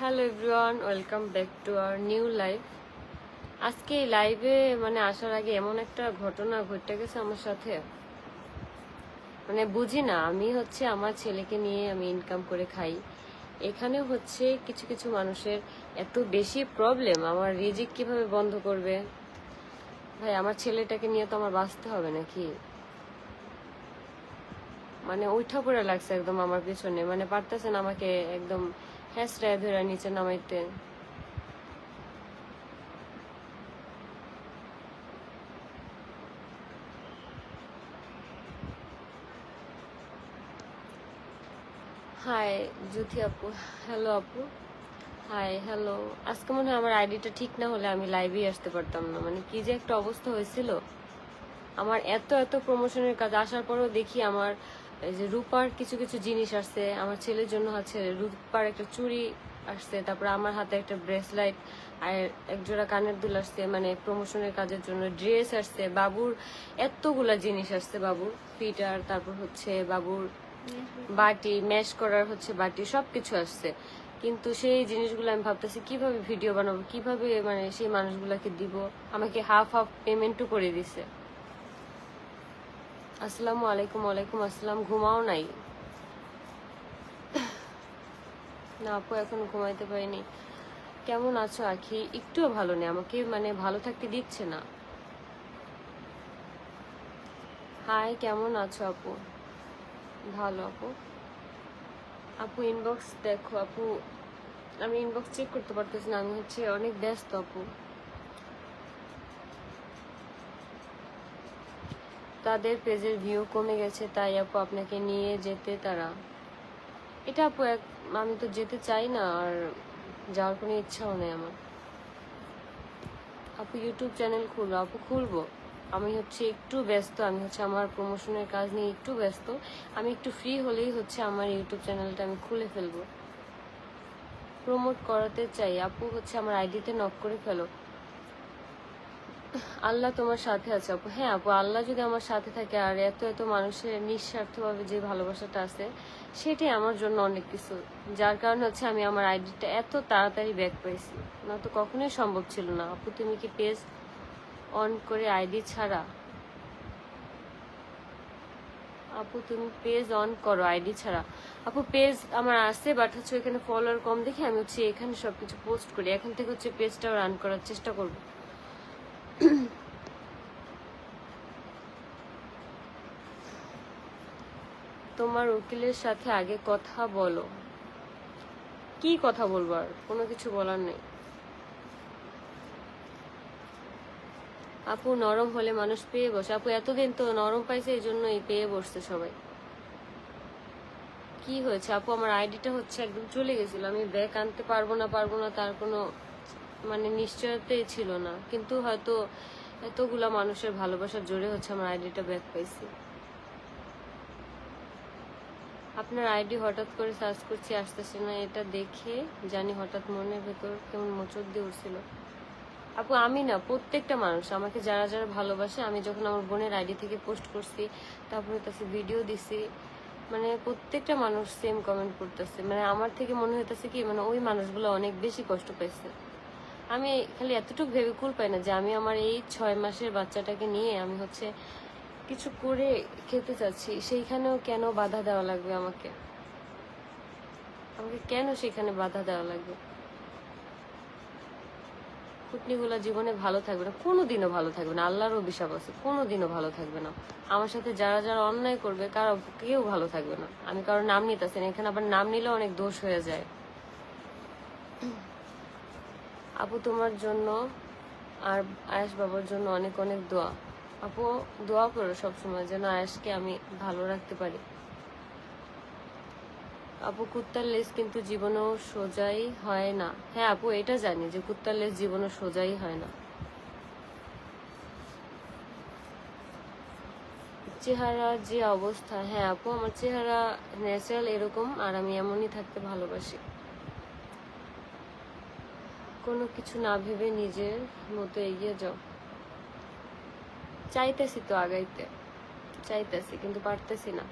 Hello everyone welcome back to our new life আজকে এই লাইভে মানে আসার আগে এমন একটা ঘটনা ঘটে গেছে আমার সাথে। মানে বুঝি না, আমি হচ্ছে আমার ছেলেকে নিয়ে আমি ইনকাম করে খাই। এখানে হচ্ছে কিছু কিছু মানুষের এত বেশি প্রবলেম আমার রিজিক কীভাবে বন্ধ করবে? ভাই, আমার ছেলেটাকে নিয়ে তো আমার বাঁচতে হবে নাকি? মানে উঠা পড়ে লাগছে একদম আমার পিছনে। মানে পারতেছেন আমাকে একদম হ্যাঁসরায় ধরে নিচে নামাইতে। হাই জ্যোতি আপু। হ্যালো আপু। হাই হ্যালো আজকে মনে হয় আমার আইডিটা ঠিক না হলে আমি লাইভেই আসতে পারতাম না। মানে কি যে একটা অবস্থা হয়েছিল। আমার এত এত প্রমোশনের কাজ আসার পরেও দেখি আমার এই যে রূপার কিছু কিছু জিনিস আসছে, আমার ছেলের জন্য হচ্ছে রূপার একটা চুড়ি আসছে, তারপর আমার হাতে একটা ব্রেসলাইট আর এক জোড়া কানের দুল আসছে মানে প্রমোশনের কাজের জন্য ড্রেস আসছে, বাবুর এতগুলা জিনিস আসছে বাবুর ফিটার তারপর হচ্ছে বাবুর বাটি ম্যাশ করার হচ্ছে বাটি, সবকিছু আসছে। কিন্তু সেই জিনিসগুলো আমি ভাবতেছি, কীভাবে ভিডিও বানাবো, কীভাবে মানে সেই মানুষগুলোকে দিব? আমাকে হাফ হাফ পেমেন্টও করে দিছে। আসসালামু আলাইকুম, ওয়ালাইকুম আসসালাম। ঘুমাও নাই? না আপু, এখন ঘুমাইতে পারিনি। কেমন আছো আখি? একটুও ভালো নেই, আমাকে মানে ভালো থাকতে দিচ্ছে না। হাই, কেমন আছো আপু? ভালো আপু? আপু ইনবক্স দেখো, আপু। আমি ইনবক্স চেক করতে পারতেছি না, আমি হচ্ছে অনেক ব্যস্ত আপু। তাদের পেজের ভিউ কমে গেছে, তাই আপু আপনাকে নিয়ে যেতে তারা। এটা আপু এক, আমি তো যেতে চাই না, আর যাওয়ার কোনো ইচ্ছাও নেই আমার। আপু ইউটিউব চ্যানেল খুলবো আপু খুলবো। আমি হচ্ছে একটু ব্যস্ত, আমি হচ্ছে আমার প্রমোশনের কাজ নিয়ে একটু ব্যস্ত। আমি একটু ফ্রি হলেই হচ্ছে আমার ইউটিউব চ্যানেলটা আমি খুলে ফেলব। প্রমোট করাতে চাই, আপু হচ্ছে আমার আইডিতে নক করে ফেলো। আল্লাহ তোমার সাথে আছে আপু। হ্যাঁ আপু, আল্লাহ যদি আমার সাথে থাকে আর এত এত মানুষের নিঃস্বার্থভাবে যে ভালোবাসাটা আছে, সেটাই আমার জন্য অনেক কিছু। যার কারণে হচ্ছে আমি আমার আইডিটা এত তাড়াতাড়ি ব্যাক পাইছি। না তো কখনোই সম্ভব ছিল না। আপু, তুমি কি পেজ অন করে আইডি ছাড়া? আপু, তুমি পেজ অন করো আইডি ছাড়া। আপু পেজ আমার আছে বাট হচ্ছে ওইখানে ফলোয়ার কম দেখে আমি হচ্ছে এখানে সবকিছু পোস্ট করি। এখান থেকে হচ্ছে পেজটাও রান করার চেষ্টা করব। তোমার উকিলের সাথে আগে কথা বলো। কি কথা বলব আর? কোনো কিছু বলার নেই। আপু নরম হলে মানুষ পেয়ে বসে। আপু এতদিন তো নরম পাইছে এই জন্যই পেয়ে বসছে সবাই। কি হয়েছে? আপু, আমার আইডিটা হচ্ছে একদম চলে গেছিল। আমি ব্যাক আনতে পারব না পারব না, তার কোনো মানে নিশ্চয়তাই ছিল না। কিন্তু হয়তো এতগুলা মানুষের ভালোবাসার জোরে হচ্ছে আমার আইডিটা ব্যাক পাইছি। আপনার আইডি হঠাৎ করে সার্চ করছি, আসতেছে না, এটা দেখে জানি হঠাৎ মনের ভেতর কেমন মোচড় দিয়ে উঠছিল। আপু, আমি না, প্রত্যেকটা মানুষ আমাকে যারা যারা ভালোবাসে, আমি যখন আমার বোনের আইডি থেকে পোস্ট করছি, তারপরে তাকে ভিডিও দিছি মানে প্রত্যেকটা মানুষ সেম কমেন্ট করতেছে। মানে আমার থেকে মনে হইতেছে কি মানে ওই মানুষগুলো অনেক বেশি কষ্ট পাইছে। আমি খালি এতটুকু ভেবে কুল পাই না যে আমি আমার এই ছয় মাসের বাচ্চাটাকে নিয়ে আমি হচ্ছে কিছু করে খেতে চাচ্ছি। সেইখানেও কেন বাধা দেওয়া লাগবে আমাকে? আমাকে কেন সেখানে বাধা দেওয়া লাগবে? কুটনিগুলা জীবনে ভালো থাকবে না, কোনোদিনও ভালো থাকবে না। আল্লাহর অভিশাপ আছে, কোনোদিনও ভালো থাকবে না। আমার সাথে যারা যারা অন্যায় করবে, কারও কেউ ভালো থাকবে না। আমি কারোর নাম নিতেছি না। এখানে আবার নাম নিলেও অনেক দোষ হয়ে যায়। আপু তোমার জন্য আর আয়েশ বাবার জন্য অনেক অনেক দোয়া। আপু দোয়া করো সবসময় যেন আয়েশকে আমি ভালো রাখতে পারি। আপু কুত্তার লেজ কিন্তু জীবনেও সোজাই হয় না। হ্যাঁ আপু, এটা জানি যে কুত্তার লেজ জীবনে সোজাই হয় না। চেহারা যে অবস্থা। হ্যাঁ আপু, আমার চেহারা ন্যাচারাল এরকম আর আমি এমনই থাকতে ভালোবাসি। কোনো কিছু না ভেবে নিজের মতো এগিয়ে যাও। চাইতেছি তো আগাইতে। চাইতেছি, কিন্তু পারতেছি না।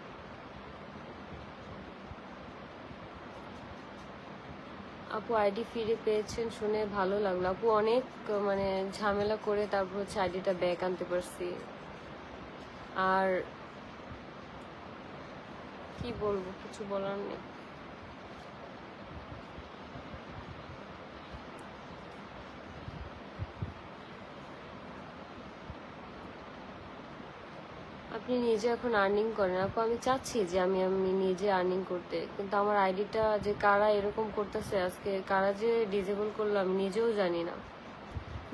আপু আইডি ফিরে পেয়েছেন শুনে ভালো লাগল। আপু অনেক মানে ঝামেলা করে তারপর হচ্ছে আইডিটা ব্যাক আনতে পারছি। আর কি বলব, কিছু বলার নেই। আপনি নিজে এখন আর্নিং করেন। আপু, আমি চাচ্ছি যে আমি আমি নিজে আর্নিং করতে। কিন্তু আমার আইডিটা যে কারা এরকম করতেছে, আজকে কারা যে ডিজেবল করল, আমি নিজেও জানি না।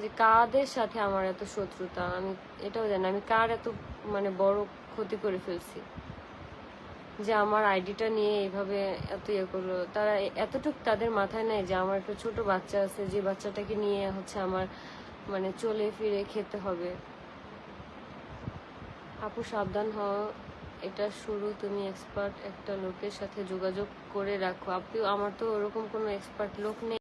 যে কাদের সাথে আমার এত শত্রুতা, আমি এটাও জানি আমি কার এত মানে বড় ক্ষতি করে ফেলছি? যে আমার আইডিটা নিয়ে এইভাবে এত ইয়ে করল। তারা এতটুক তাদের মাথায় নাই যে আমার একটা ছোট বাচ্চা আছে, যে বাচ্চাটাকে নিয়ে হচ্ছে আমার মানে চলে ফিরে খেতে হবে। আপু, সাবধান হও। এটা শুরু, তুমি এক্সপার্ট একটা লোকের সাথে যোগাযোগ করে রাখো। আপু, আমার তো ওরকম কোনো এক্সপার্ট লোক নেই।